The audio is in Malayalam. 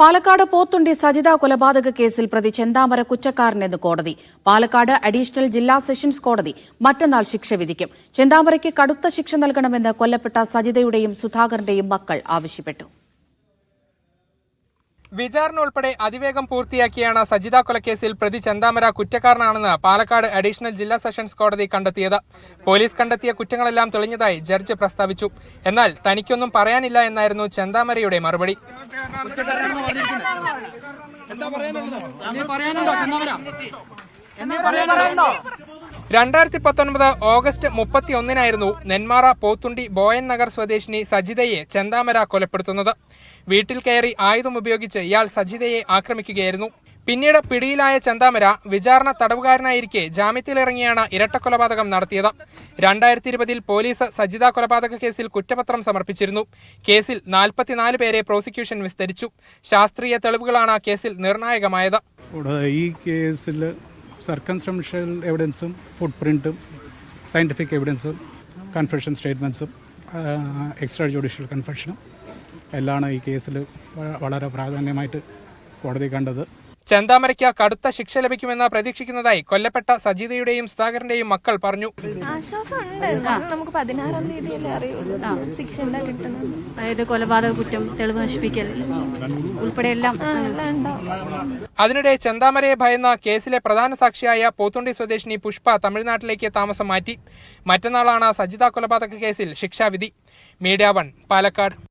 പാലക്കാട് പോത്തുണ്ടി സജിത കൊലപാതക കേസിൽ പ്രതി ചെന്താമര കുറ്റക്കാരനെന്ന് കോടതി. പാലക്കാട് അഡീഷണൽ ജില്ലാ സെഷൻസ് കോടതി മറ്റന്നാൾ ശിക്ഷ വിധിക്കും. ചെന്താമരയ്ക്ക് കടുത്ത ശിക്ഷ നൽകണമെന്ന് കൊല്ലപ്പെട്ട സജിതയുടെയും സുധാകരന്റെയും മക്കൾ ആവശ്യപ്പെട്ടു. വിചാരണ ഉൾപ്പെടെ അതിവേഗം പൂർത്തിയാക്കിയാണ് സജിത കൊലക്കേസിൽ പ്രതി ചന്താമര കുറ്റക്കാരനാണെന്ന് പാലക്കാട് അഡീഷണൽ ജില്ലാ സെഷൻസ് കോടതി കണ്ടെത്തിയത്. പോലീസ് കണ്ടെത്തിയ കുറ്റങ്ങളെല്ലാം തെളിഞ്ഞതായി ജഡ്ജ് പ്രസ്താവിച്ചു. എന്നാൽ തനിക്കൊന്നും പറയാനില്ല എന്നായിരുന്നു ചന്താമരയുടെ മറുപടി. രണ്ടായിരത്തി പത്തൊൻപത് ഓഗസ്റ്റ് മുപ്പത്തി ഒന്നിനായിരുന്നു നെന്മാറ പോത്തുണ്ടി ബോയൻ നഗർ സ്വദേശിനി സജിതയെ ചെന്താമര കൊലപ്പെടുത്തുന്നത്. വീട്ടിൽ കയറി ആയുധം ഉപയോഗിച്ച് ഇയാൾ സജിതയെ ആക്രമിക്കുകയായിരുന്നു. പിന്നീട് പിടിയിലായ ചന്താമര വിചാരണ തടവുകാരനായിരിക്കെ ജാമ്യത്തിലിറങ്ങിയാണ് ഇരട്ടക്കൊലപാതകം നടത്തിയത്. രണ്ടായിരത്തി ഇരുപതിൽ പോലീസ് സജിത കൊലപാതക കേസിൽ കുറ്റപത്രം സമർപ്പിച്ചിരുന്നു. കേസിൽ നാൽപ്പത്തിനാല് പേരെ പ്രോസിക്യൂഷൻ വിസ്തരിച്ചു. ശാസ്ത്രീയ തെളിവുകളാണ് കേസിൽ നിർണായകമായത്. ഈ കേസിൽ സർക്കംസ്റ്റൻഷ്യൽ എവിഡൻസും ഫുട് പ്രിന്റും സയന്റിഫിക് എവിഡൻസും കൺഫെഷൻ സ്റ്റേറ്റ്മെൻസും എക്സ്ട്രാ ജുഡീഷ്യൽ കൺഫെഷനും എല്ലാമാണ് ഈ കേസിൽ വളരെ പ്രാധാന്യമായിട്ട് കോടതി കണ്ടത്. ചെന്താമരയ്ക്ക് കടുത്ത ശിക്ഷ ലഭിക്കുമെന്ന് പ്രതീക്ഷിക്കുന്നതായി കൊല്ലപ്പെട്ട സജിതയുടെയും സുധാകരന്റെയും മക്കൾ പറഞ്ഞു. നമുക്ക് പതിനാറാം തീയതിയല്ലേ അറിയുള്ളൂ. ശിക്ഷ എന്താ കിട്ടുന്നത്? അതായത് കൊലപാതക കുറ്റം തെളിവ് നശിപ്പിക്കൽ ഉൾപ്പെടെ എല്ലാം. അതിനിടെ ചെന്താമരയെ ഭയന്ന കേസിലെ പ്രധാന സാക്ഷിയായ പോത്തുണ്ടി സ്വദേശിനി പുഷ്പ തമിഴ്നാട്ടിലേക്ക് താമസം മാറ്റി. മറ്റന്നാളാണ് സജിത കൊലപാതക കേസിൽ ശിക്ഷാവിധി. Media one Palakkad.